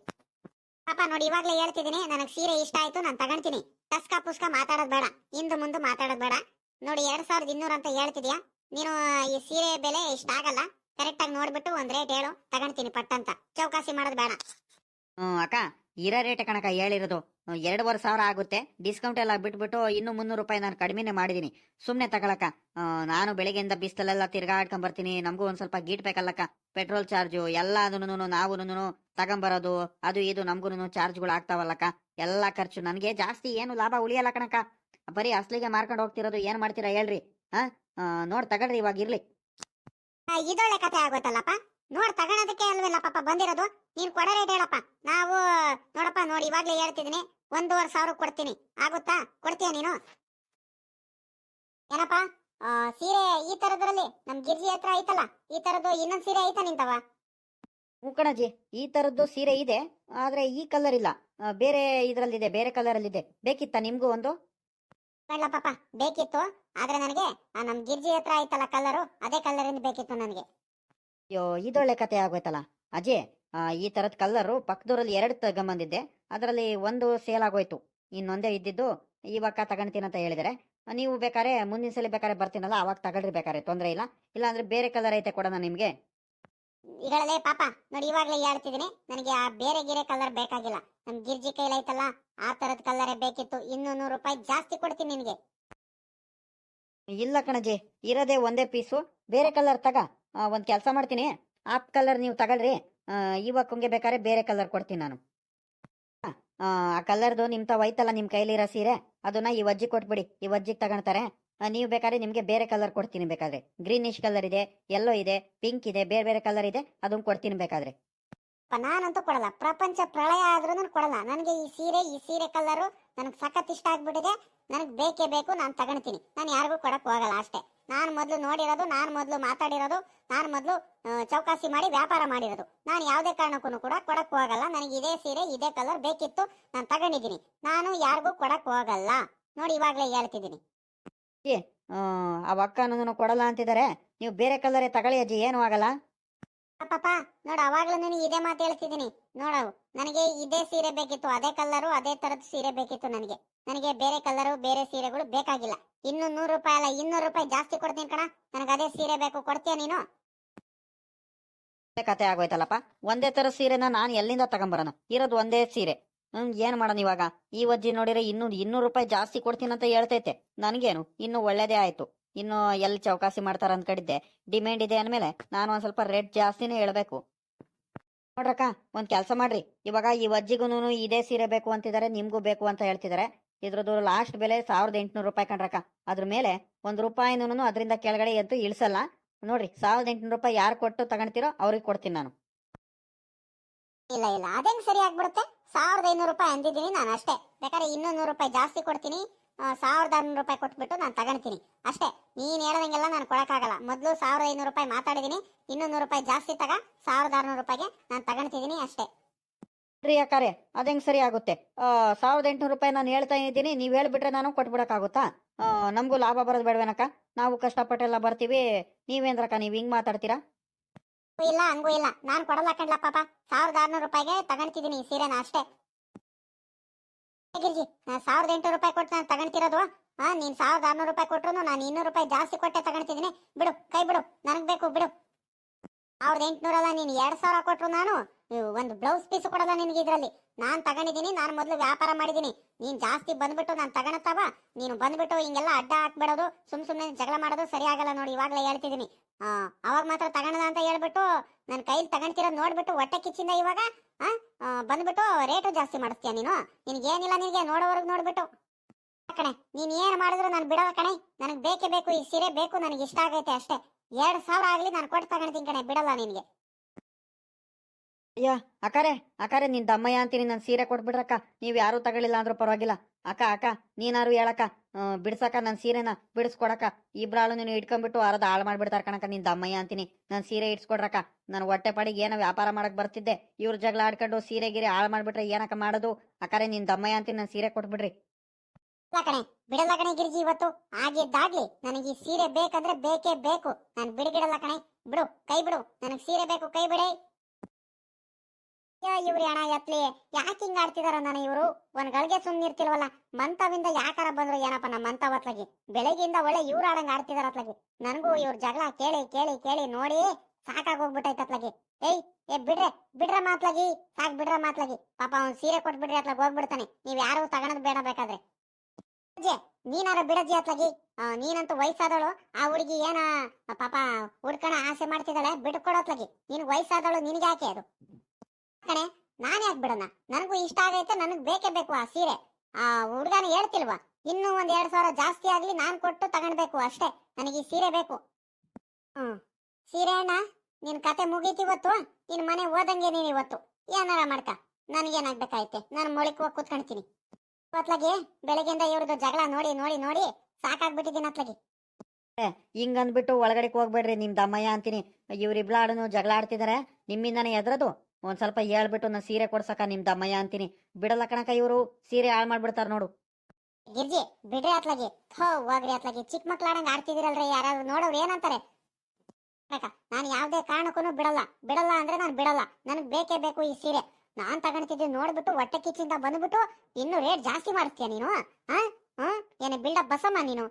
ಪಾಪ ನೋಡಿ, ಇವಾಗ್ಲೇ ಹೇಳ್ತಿದ್ದೀನಿ, ನನಗೆ ಸೀರೆ ಇಷ್ಟ ಆಯ್ತು, ನಾನು ತಗೊಂತೀನಿ. ಟಸ್ಕ ಪುಸ್ಕ ಮಾತಾಡೋದು ಬೇಡ. ಇಂದು ಮುಂದೆ ಮಾತಾಡೋದು ಬೇಡ. ನೋಡಿ, ಎರಡ್ ಸಾವಿರದ ಇನ್ನೂರು ಅಂತ ಹೇಳ್ತಿದ್ಯಾ? ನೀನು ಈ ಸೀರೆ ಬೆಲೆ ಇಷ್ಟ ಆಗಲ್ಲ. ಕರೆಕ್ಟ್ ಆಗಿ ನೋಡ್ಬಿಟ್ಟು ಒಂದ್ ರೇಟ್ ಹೇಳು. ತಗೊಂತೀನಿ ಪಟ್ಟಂತ ಚೌಕಾಸಿ ಮಾಡೋದು ಬೇಡ. ಹ್ಮ್, ಅಕ್ಕ, ಇರೋ ರೇಟ್ ಕಣಕ ಹೇಳಿರೋದು. ಎರಡುವರೆ ಸಾವಿರ ಆಗುತ್ತೆ. ಡಿಸ್ಕೌಂಟ್ ಎಲ್ಲ ಬಿಟ್ಬಿಟ್ಟು ಇನ್ನು ಮುನ್ನೂರು ರೂಪಾಯಿ ನಾನು ಕಡಿಮೆನೆ ಮಾಡಿದೀನಿ. ಸುಮ್ಮನೆ ತಗೊಳಕ ನಾನು ಬೆಳಿಗ್ಗೆಯಿಂದ ಬಿಸ್ತಲೆಲ್ಲ ತಿರ್ಗಾಡ್ಕೊಂಡ್ ಬರ್ತೀನಿ. ನಮಗೂ ಒಂದ್ ಸ್ವಲ್ಪ ಗೀಟ್ ಬೇಕಲ್ಲಕ್ಕ. ಪೆಟ್ರೋಲ್ ಚಾರ್ಜು ಎಲ್ಲ ಅದನ್ನು ನಾವು ತಗೊಂಬರೋದು. ಅದು ಇದು ನಮಗೂ ಚಾರ್ಜ್ಗಳು ಆಗ್ತಾವಲ್ಲಕ್ಕ. ಎಲ್ಲ ಖರ್ಚು. ನನಗೆ ಜಾಸ್ತಿ ಏನು ಲಾಭ ಉಳಿಯಲ್ಲ ಕಣಕ ಬರೀ ಅಸ್ಲಿಗೆ ಮಾರ್ಕೊಂಡು ಹೋಗ್ತಿರೋದು. ಏನ್ ಮಾಡ್ತೀರಾ ಹೇಳ್ರಿ. ಹಾ? ನೋಡ್ ತಗೊಳ್ರಿ ಇವಾಗ ಇರ್ಲಿ. ಇದೊಳ್ಳೆ ಕತೆ ಆಗೋಯ್ತಲ್ಲಪ್ಪ ನೋಡ್ ತಗೊಳೋದಕ್ಕೆ ಅಲ್ವಲ್ಲ ಪಾಪ ಬಂದಿರೋದು. ನೀನ್ ಕೊಡ ರೇಟ್ ಹೇಳಪ್ಪ. ನಾವು ನೋಡಪ್ಪ ನೋಡಿ ಇವಾಗ್ಲೇ ಹೇಳ್ತಿದೀನಿ ಒಂದೂವರೆ ಸಾವಿರ ಕೊಡ್ತೀನಿ. ಆಗುತ್ತಾ? ಕೊಡ್ತೀಯ ನೀನು? ಏನಪ್ಪ? ಆ, ಸೀರೆ ಈ ತರದ್ರಲ್ಲಿ ನಮ್ ಗಿರ್ಜಿ ಹತ್ರ ಐತಲ್ಲ ಈ ತರದ್ದು ಇನ್ನೊಂದ್ ಸೀರೆ ಐತ ನಿಂತವ? ಮುಕ್ಕಣಜಿ ಈ ತರದ್ದು ಸೀರೆ ಇದೆ ಆದ್ರೆ ಈ ಕಲರ್ ಇಲ್ಲ. ಬೇರೆ ಇದ್ರಲ್ಲಿದೆ ಬೇರೆ ಕಲರ್ ಅಲ್ಲಿ ಇದೆ ಬೇಕಿತ್ತಾ ನಿಮ್ಗೂ ಒಂದು? ಬೇಡ ಪಾಪ ಬೇಕಿತ್ತು ಆದ್ರೆ ನನಗೆ ಆ ನಮ್ ಗಿರ್ಜಿ ಹತ್ರ ಆಯ್ತಲ್ಲ ಕಲರು ಅದೇ ಕಲರಿಂದ ಬೇಕಿತ್ತು ನನಗೆ. ಅಯ್ಯೋ ಇದೊಳ್ಳೆ ಕತೆ ಆಗೋಯ್ತಲ್ಲ. ಅಜ್ಜಿ ಆ, ಈ ತರದ್ ಕಲ್ಲರು ಪಕ್ಕದೂರಲ್ಲಿ ಎರಡು ತಗೊಂಬಂದಿದ್ದೆ. ಅದರಲ್ಲಿ ಒಂದು ಸೇಲ್ ಆಗೋಯ್ತು. ಇನ್ನೊಂದೇ ಇದ್ದಿದ್ದು ಇವಾಗ ತಗೊಂತೀನಿ ಅಂತ ಹೇಳಿದರೆ. ನೀವು ಬೇಕಾರೆ ಮುಂದಿನ ಸಲ ಬೇಕಾರೆ ಬರ್ತೀನಲ್ಲ ಅವಾಗ ತಗೊಳ್ರಿ ಬೇಕಾದ್ರೆ ತೊಂದರೆ ಇಲ್ಲ. ಇಲ್ಲಾಂದ್ರೆ ಬೇರೆ ಕಲರ್ ಐತೆ ಕೊಡೋಣ ನಿಮ್ಗೆ. ಈಗಳೇ ಪಾಪ ನೋಡಿ ಇವಾಗ್ಲೇ ಹೇಳ್ತಿದ್ದೀನಿ ನನಗೆ ಆ ಬೇರೆ ಗಿರೆ ಕಲರ್ ಬೇಕಾಗಿಲ್ಲ. ನಮ್ ಗಿರ್ಜಿ ಕೈಲಿ ಐತಲ್ಲ ಆ ತರದ ಕಲರ್ ಬೇಕಿತ್ತು ಇನ್ನು ನೂರು ರೂಪಾಯಿ ಜಾಸ್ತಿ ಕೊಡ್ತೀನಿ ನಿನಗೆ. ಇಲ್ಲ ಕಣಜಿ ಇರೋದೇ ಒಂದೇ ಪೀಸು ಬೇರೆ ಕಲರ್ ತಗ ಒಂದು ಕೆಲಸ ಮಾಡ್ತೀನಿ. ಆ ಕಲರ್ ನೀವು ತಗೊಳ್ರಿ ಇವಾಗ ಬೇಕಾದ್ರೆ ಬೇರೆ ಕಲರ್ ಕೊಡ್ತೀನಿ ನಾನು. ಆ, ಕಲರ್ದು ನಿಮ್ ತಾವ್ ಐತಲ್ಲ ನಿಮ್ ಕೈಲಿರೋ ಸೀರೆ ಅದನ್ನ ಈ ವಜ್ಜಿ ಕೊಟ್ಬಿಡಿ ಈ ವಜ್ಜಿಗೆ ತಗೊಳ್ತಾರೆ ನೀವು ಬೇಕಾದ್ರೆ ನಿಮಗೆ ಬೇರೆ ಕಲರ್ ಕೊಡ್ತೀನಿ ಬೇಕಾದ್ರೆ. ಗ್ರೀನಿಶ್ ಕಲರ್ ಇದೆ ಯೆಲ್ಲೋ ಇದೆ ಪಿಂಕ್ ಇದೆ, ಬೇರೆ ಬೇರೆ ಕಲರ್ ಇದೆ, ಅದನ್ನ ಕೊಡ್ತೀನಿ ಬೇಕಾದ್ರೆ. ನಾನಂತೂ ಕೊಡಲ್ಲ. ಪ್ರಪಂಚ ಪ್ರಳಯ ಆದ್ರೂ ಕೊಡಲ್ಲ. ನನಗೆ ಈ ಸೀರೆ ಈ ಸೀರೆ ಕಲರು ನನಗೆ ಸಖತ್ ಇಷ್ಟ ಆಗ್ಬಿಟ್ಟಿದೆ. ನನಗೆ ಬೇಕೇ ಬೇಕು, ನಾನು ತಗೊಳ್ತೀನಿ. ನಾನು ಯಾರಿಗೂ ಕೊಡಕ್ ಹೋಗಲ್ಲ ಅಷ್ಟೇ. ನಾನು ಮೊದಲು ನೋಡಿರೋದು, ನಾನು ಮೊದಲು ಮಾತಾಡಿರೋದು, ನಾನು ಮೊದಲು ಚೌಕಾಸಿ ಮಾಡಿ ವ್ಯಾಪಾರ ಮಾಡಿರೋದು. ನಾನು ಯಾವುದೇ ಕಾರಣಕ್ಕೂ ಕೂಡ ಕೊಡಕ್ ಹೋಗಲ್ಲ. ನನಗೆ ಇದೇ ಸೀರೆ, ಇದೇ ಕಲರ್ ಬೇಕಿತ್ತು, ನಾನು ತಗೊಂಡಿದ್ದೀನಿ. ನಾನು ಯಾರಿಗೂ ಕೊಡಕ್ ಹೋಗಲ್ಲ. ನೋಡಿ ಇವಾಗಲೇ ಹೇಳ್ತಿದ್ದೀನಿ. ಆ, ಅಕ್ಕ ಕೊಡಲ್ಲ ಅಂತಿದ್ದಾರೆ ನೀವು ಬೇರೆ ಕಲರೇ ತಗೊಳ್ಳಿ ಅಜ್ಜಿ ಏನು ಆಗಲ್ಲ. ಪಾಪ ನೋಡ ಅವಾಗ್ಲೂ ನೀನು ಇದೇ ಮಾತು ಹೇಳ್ತಿದ್ದೀನಿ. ನೋಡ ನನಗೆ ಇದೇ ಸೀರೆ ಬೇಕಿತ್ತು ಅದೇ ಕಲ್ಲರು ಅದೇ ತರದ ಸೀರೆ ಬೇಕಿತ್ತು ನನಗೆ. ನನಗೆ ಬೇರೆ ಕಲರು ಬೇರೆ ಸೀರೆಗಳು ಬೇಕಾಗಿಲ್ಲ. ಇನ್ನು ನೂರು ರೂಪಾಯಿ ಅಲ್ಲ ಇನ್ನೂರು ರೂಪಾಯಿ ಜಾಸ್ತಿ ಕೊಡ್ತೀನಿ ಕಣ. ನನಗೆ ಅದೇ ಸೀರೆ ಬೇಕು ಕೊಡ್ತೀಯ ನೀನು? ಕತೆ ಆಗೋಯ್ತಲ್ಲಪ್ಪ. ಒಂದೇ ತರ ಸೀರೆನ ನಾನು ಎಲ್ಲಿಂದ ತಗೊಂಬರೋಣ ಇರೋದು ಒಂದೇ ಸೀರೆ. ಹ್ಮ್, ಏನ್ ಮಾಡೋಣ ಇವಾಗ? ಈ ವಜ್ಜಿ ನೋಡಿದ್ರೆ ಇನ್ನು ಇನ್ನೂರು ರೂಪಾಯಿ ಜಾಸ್ತಿ ಕೊಡ್ತೀನಿ ಅಂತ ಹೇಳ್ತೈತೆ. ನನಗೇನು? ಇನ್ನು ಒಳ್ಳೇದೇ ಆಯ್ತು. ಇನ್ನು ಎಲ್ಲಿ ಚೌಕಾಸಿ ಮಾಡ್ತಾರ ಅನ್ಕಡಿದ್ದೆ ಡಿಮ್ಯಾಂಡ್ ಇದೆ ಅಂದ್ಮೇಲೆ ನಾನು ಒಂದ್ ಸ್ವಲ್ಪ ರೇಟ್ ಜಾಸ್ತಿನೇ ಹೇಳ್ಬೇಕು. ನೋಡ್ರಕ್ಕ, ಒಂದ್ ಕೆಲಸ ಮಾಡ್ರಿ. ಇವಾಗ ಈ ವಜ್ಜಿಗೂ ಇದೇ ಸೀರೆ ಬೇಕು ಅಂತಿದ್ದಾರೆ ನಿಮ್ಗೂ ಬೇಕು ಅಂತ ಹೇಳ್ತಿದ್ದಾರೆ ಇದ್ರದ್ದು ಲಾಸ್ಟ್ ಬೆಲೆ ಸಾವಿರದ ಎಂಟುನೂರು ರೂಪಾಯಿ ಕಣ್ರಕ್ಕ ಅದ್ರ ಮೇಲೆ ಒಂದ್ ರೂಪಾಯಿನೂ ಅದರಿಂದ ಕೆಳಗಡೆ ಅಂತೂ ಇಳಿಸಲ್ಲ. ನೋಡ್ರಿ, ಸಾವಿರದ ಎಂಟುನೂರು ರೂಪಾಯಿ ಯಾರು ಕೊಟ್ಟು ತಗೊಂತೀರೋ ಅವ್ರಿಗೆ ಕೊಡ್ತೀನಿ ನಾನು. ಇಲ್ಲ ಇಲ್ಲ. ಅದೇನ್ ಸರಿ ಆಗ್ಬಿಡುತ್ತೆ? ಸಾವಿರದ ಐನೂರು ರೂಪಾಯಿ ಅಂದಿದ್ದೀನಿ ನಾನು ಅಷ್ಟೇ. ಬೇಕಾದ್ರೆ ಇನ್ನೂ ನೂರು ರೂಪಾಯಿ ಜಾಸ್ತಿ ಕೊಡ್ತೀನಿ. ಸಾವಿರದ ಆರ್ನೂರು ರೂಪಾಯಿ ಕೊಟ್ಬಿಟ್ಟು ನಾನು ತಗೊಂತೀನಿ. ಅಷ್ಟೇ. ನೀನ್ ಹೇಳ್ದಂಗೆಲ್ಲ ನಾನು ಕೊಡಕ್ಕಾಗಲ್ಲ. ಮೊದಲು ಸಾವಿರದ ಐನೂರು ರೂಪಾಯಿ ಮಾತಾಡಿದ್ದೀನಿ. ಇನ್ನೂ ನೂರು ರೂಪಾಯಿ ಜಾಸ್ತಿ ತಗ, ಸಾವಿರದ ಆರ್ನೂರು ರೂಪಾಯಿಗೆ ನಾನು ತಗೊಂತಿದ್ದೀನಿ ಅಷ್ಟೇ. ರೀ ಅಕ್ಕಾರೆ, ಅದಂಗೆ ಸರಿ ಆಗುತ್ತೆ? ಸಾವಿರದ ಎಂಟುನೂರು ರೂಪಾಯಿ ನಾನು ಹೇಳ್ತಾ ಇದ್ದೀನಿ. ನೀವು ಹೇಳ್ಬಿಟ್ರೆ ನಾನು ಕೊಟ್ಬಿಡಕ್ಕಾಗುತ್ತಾ? ನಮಗೂ ಲಾಭ ಬರೋದು ಬೇಡವೇನಕ್ಕ? ನಾವು ಕಷ್ಟಪಟ್ಟೆಲ್ಲ ಬರ್ತೀವಿ. ನೀವೇಂದ್ರಕ್ಕ, ನೀವು ಹಿಂಗೆ ಮಾತಾಡ್ತೀರಾ? ಹಂಗೂ ಇಲ್ಲ, ಹಂಗೂ ಇಲ್ಲ. ನಾನು ಕೊಡಲ್ಲ ಕಣ್ಲ ಪಾಪ. ಸಾವಿರದ ಆರ್ನೂರು ರೂಪಾಯಿಗೆ ತಗೊಂತಿದ್ದೀನಿ ಸೀರೆನ ಅಷ್ಟೇ. ಗಿರ್ಜಿ ನಾನು ಸಾವಿರದ ಎಂಟುನೂರು ರೂಪಾಯಿ ಕೊಟ್ಟು ನಾನು ತಗೊಂತಿರೋದು ಹಾ ನೀನ್ ಸಾವಿರದ ಆರ್ನೂರು ರೂಪಾಯಿ ಕೊಟ್ರು ನಾನು ಇನ್ನೂರು ರೂಪಾಯಿ ಜಾಸ್ತಿ ಕೊಟ್ಟೆ ತಗೊಂತಿದ್ದೀನಿ ಬಿಡು, ಕೈ ಬಿಡು. ನನಗೆ ಬೇಕು, ಬಿಡು. ಸಾವಿರದ ಎಂಟುನೂರಲ್ಲ ನೀನ್ ಎರಡ್ ಸಾವಿರ ಕೊಟ್ರು ನಾನು. ಒಂದು ಬ್ಲೌಸ್ ಪೀಸ್ ಕೊಡಲ್ಲ ನಿನಗೆ ಇದರಲ್ಲಿ. ನಾನು ತಗೊಂಡಿದ್ದೀನಿ, ನಾನು ಮೊದಲು ವ್ಯಾಪಾರ ಮಾಡಿದ್ದೀನಿ. ನೀನು ಜಾಸ್ತಿ ಬಂದ್ಬಿಟ್ಟು ನಾನು ತಗೊಳತ್ತವ? ನೀನು ಬಂದ್ಬಿಟ್ಟು ಹಿಂಗೆಲ್ಲ ಅಡ್ಡ ಹಾಕ್ಬಿಡೋದು, ಸುಮ್ ಸುಮ್ಮನೆ ಜಗಳ ಮಾಡೋದು ಸರಿ ಆಗಲ್ಲ ನೋಡಿ, ಇವಾಗಲೇ ಹೇಳ್ತಿದ್ದೀನಿ. ಅವಾಗ ಮಾತ್ರ ತಗೊಳದ ಅಂತ ಹೇಳ್ಬಿಟ್ಟು ನನ್ನ ಕೈಲಿ ತಗೊಂತಿರೋದು ನೋಡ್ಬಿಟ್ಟು ಹೊಟ್ಟೆ ಕಿಚ್ಚಿಂದ ಇವಾಗ ಬಂದ್ಬಿಟ್ಟು ರೇಟು ಜಾಸ್ತಿ ಮಾಡಿಸ್ತೀಯ ನೀನು? ನಿನಗೆ ಏನಿಲ್ಲ ನಿನಗೆ, ನೋಡೋವರೆಗೆ ನೋಡ್ಬಿಟ್ಟು. ಕಣೆ, ನೀನ್ ಏನ್ ಮಾಡಿದ್ರು ನಾನು ಬಿಡೋ ಕಣೆ. ನನಗೆ ಬೇಕೇ ಬೇಕು, ಈ ಸೀರೆ ಬೇಕು, ನನಗೆ ಇಷ್ಟ ಆಗೈತೆ ಅಷ್ಟೇ. ಎರಡು ಸಾವಿರ ಆಗಲಿ ನಾನು ಕೊಟ್ಟು ತಗೊಂತೀನಿ ಕಣೆ, ಬಿಡಲ್ಲ ನಿನ್ಗೆ. ಅಯ್ಯ ಅಕಾರೆ ಅಕಾರೆ ನಿನ್ ದಮ್ಮಯ್ಯ ಅಂತೀನಿ, ನಾನು ಸೀರೆ ಕೊಟ್ಬಿಡ್ರಕ್ಕ. ನೀವು ಯಾರು ತಗೊಳ್ಳಿಲ್ಲ ಅಂದ್ರೂ ಪರವಾಗಿಲ್ಲ. ಅಕ್ಕ ಅಕ್ಕ, ನೀನಾರು ಹೇಳಕ್ಕ. ಬಿಡ್ಸಕ್ಕ ನನ್ ಸೀರೆನ, ಬಿಡಿಸ್ಕೊಡಕ್ಕ. ಇಬ್ರಾಳು ನೀನು ಇಟ್ಕೊಂಡ್ಬಿಟ್ಟು ಅರದ ಹಾಳು ಮಾಡ್ಬಿಡ್ತಾರ ಕಣಕ್ಕ, ನಿನ್ ದಮ್ಮಯ್ಯ ಅಂತೀನಿ. ನಾನು ಸೀರೆ ಇಡ್ಸ್ಕೊಡ್ರಕ್ಕ ನಾನು ಹೊಟ್ಟೆ ಪಾಡಿಗೆ ಏನೋ ವ್ಯಾಪಾರ ಮಾಡಕ್ ಬರ್ತಿದ್ದೆ. ಇವ್ರ ಜಗಳ ಆಡ್ಕೊಂಡು ಸೀರೆ ಗಿರೆ ಹಾಳು ಮಾಡ್ಬಿಟ್ರೆ ಏನಕ್ಕ ಮಾಡೋದು? ಅಕಾರೆ ನಿನ್ ದಮ್ಮಯ್ಯ ಅಂತೀನಿ, ನಾನು ಸೀರೆ ಕೊಟ್ಬಿಡ್ರಿ. ಕಣೆ, ಬಿಡಲ್ಲ ಕಣೆ ಗಿರಿಜಿ ಇವತ್ತು. ಆಗಿದ್ದಾಗ್ಲಿ ನನಗೆ ಈ ಸೀರೆ ಬೇಕಂದ್ರೆ ಬೇಕೇ ಬೇಕು. ನಾನು ಬಿಡಗಿಡಲ್ಲ ಕಣೆ. ಬಿಡು, ಕೈ ಬಿಡು. ನನಗೆ ಸೀರೆ ಬೇಕು, ಕೈ ಬಿಡೆ. ಇವ್ರಿ ಅಣ್ಣ ಎತ್ಲಿ ಯಾಕೆ ಹಿಂಗ ಆಡ್ತಿದಾರ ನಾನು ಇವರು? ಒಂದ್ ಗಳಿಗೆ ಸುಮ್ನಿರ್ತಿಲ್ವಲ್ಲ ಮಂತವಿಂದ ಯಾಕಾರ ಬಂದ್ರು ಏನಪ್ಪ ನಮ್ಮ ಮಂತ ಹೊತ್ಲಾಗಿ? ಬೆಳಗ್ಗೆಯಿಂದ ಒಳ್ಳೆ ಇವ್ರು ಆಡಂಗ ಆಡ್ತಿದಾರ ಅತ್ಲಾಗಿ. ನನಗೂ ಇವ್ರ ಜಗಳ ಕೇಳಿ ಕೇಳಿ ಕೇಳಿ ನೋಡಿ ಸಾಕಾಗ್ ಹೋಗ್ಬಿಟ್ಟೈತೆ ಅತ್ಲಾಗಿ. ಏಯ್, ಏ ಬಿಡ್ರೆ, ಬಿಡ್ರ ಮಾತ್ಲಾಗಿ, ಸಾಕ್ ಬಿಡ್ರ ಮಾತ್ಲಾಗಿ. ಪಾಪ ಅವ್ನ್ ಸೀರೆ ಕೊಟ್ಬಿಡ್ರಿ ಅತ್ಲಾಗ ಹೋಗ್ಬಿಡ್ತಾನೆ. ನೀವ್ ಯಾರು ತಗೊಳದ್ ಬೇಡ ಬೇಕಾದ್ರೆ. ನೀನಾರ ಬಿಡಜ್ಜಿ ಅತ್ಲಾಗಿ. ನೀನಂತೂ ವಯಸ್ಸಾದವಳು. ಆ ಹುಡುಗಿ ಏನ, ಪಾಪ ಹುಡ್ಕಣ ಆಸೆ ಮಾಡ್ತಿದ್ದಾಳೆ ಬಿಟ್ಕೊಡತ್ಲಾಗಿ ನೀನ್ ವಯಸ್ಸಾದವಳು ನಿನಗೆ ಯಾಕೆ ಅದು? ಕಣೆ, ನಾನ್ ಯಾಕೆ ಬಿಡೋಣ? ನನಗೂ ಇಷ್ಟ ಆಗೈತೆ, ನನಗ್ ಬೇಕೇ ಬೇಕು ಆ ಸೀರೆ. ಆ ಹುಡುಗನ ಹೇಳ್ತಿಲ್ವಾ, ಇನ್ನೂ ಒಂದ್ ಎರಡ್ ಸಾವಿರ ಜಾಸ್ತಿ ಆಗ್ಲಿ ನಾನ್ ಕೊಟ್ಟು ತಗೊಂಡ್ಬೇಕು ಅಷ್ಟೇ, ನನಗೆ ಈ ಸೀರೆ ಬೇಕು. ಹ್ಮ್. ಸೀರೆ ಅಣ್ಣ ನಿನ್ ಕತೆ ಮುಗೀತಿ ಇವತ್ತು, ನಿನ್ ಮನೆ ಓದಂಗೆ ನೀನ್ ಇವತ್ತು. ಏನಾರ ಮಾಡ್ಕ, ನನ್ಗೇನಾಗ್ಬೇಕಾಯ್ತೆ? ನಾನು ಮೊಳಿಕ್ ಹೋಗಿ ಕೂತ್ಕೊಂತೀನಿ ಅತ್ಲಾಗಿ ಬೆಳಗ್ಗೆಯಿಂದ ಇವ್ರದ್ದು ಜಗಳ ನೋಡಿ ನೋಡಿ ನೋಡಿ ಸಾಕಾಗ್ಬಿಟ್ಟಿದ್ದೀನಿ ಅತ್ಲಾಗಿ ಹಿಂಗ್ ಅಂದ್ಬಿಟ್ಟು ಒಳಗಡೆ ಹೋಗ್ಬೇಡ್ರಿ ನಿಮ್ ದಮ್ಮಯ್ಯ ಅಂತೀನಿ. ಇವ್ರಿಬ್ಲಾಡನು ಜಗಳ ಆಡ್ತಿದಾರೆ ನಿಮ್ಮಿಂದಾನೆ ಎದ್ರದು. ಒಂದ್ ಸ್ವಲ್ಪ ಹೇಳ್ಬಿಟ್ಟು ನಾನು ಸೀರೆ ಕೊಡ್ಸಕ್ಕ ನಿಮ್ ದಮ್ಮಯ್ಯ ಅಂತೀನಿ. ಬಿಡಲ್ಲ ಕಣಕ ಇವರು. ಸೀರೆ ಹಾಳು ಮಾಡ್ಬಿಡ್ತಾರ ನೋಡು. ಗಿರ್ಜಿ, ಬಿಡ್ರಿ ಅತ್ಲಾಗಿ. ಥೋ, ಹೋಗ್ರಿ ಅತ್ಲಾಗಿ. ಚಿಕ್ಕ ಮಕ್ಳು ಆಡಂಗ್ ಆಡ್ತಿದಿರಲ್ರಿ ಯಾರಾದ್ರು ನೋಡೋರು ಏನಂತಾರೆ? ನಾನು ಯಾವ್ದೇ ಕಾರಣಕ್ಕೂ ಬಿಡಲ್ಲ. ಬಿಡಲ್ಲ ಅಂದ್ರೆ ನಾನು ಬಿಡಲ್ಲ. ನನಗೆ ಬೇಕೇ ಬೇಕು ಈ ಸೀರೆ. ನಾನ್ ತಗೊಂತಿದ್ದೆ ನೋಡ್ಬಿಟ್ಟು ಹೊಟ್ಟೆ ಕಿಚ್ಚಿಂದ ಬಂದ್ಬಿಟ್ಟು ಇನ್ನು ರೇಟ್ ಜಾಸ್ತಿ ಮಾಡಿಸ್ತೀಯ ನೀನು? ಹಾ ಹಾ ಏನೇ ಬಿಲ್ಡಪ್ ಬಸಮ್ಮ ನೀನು?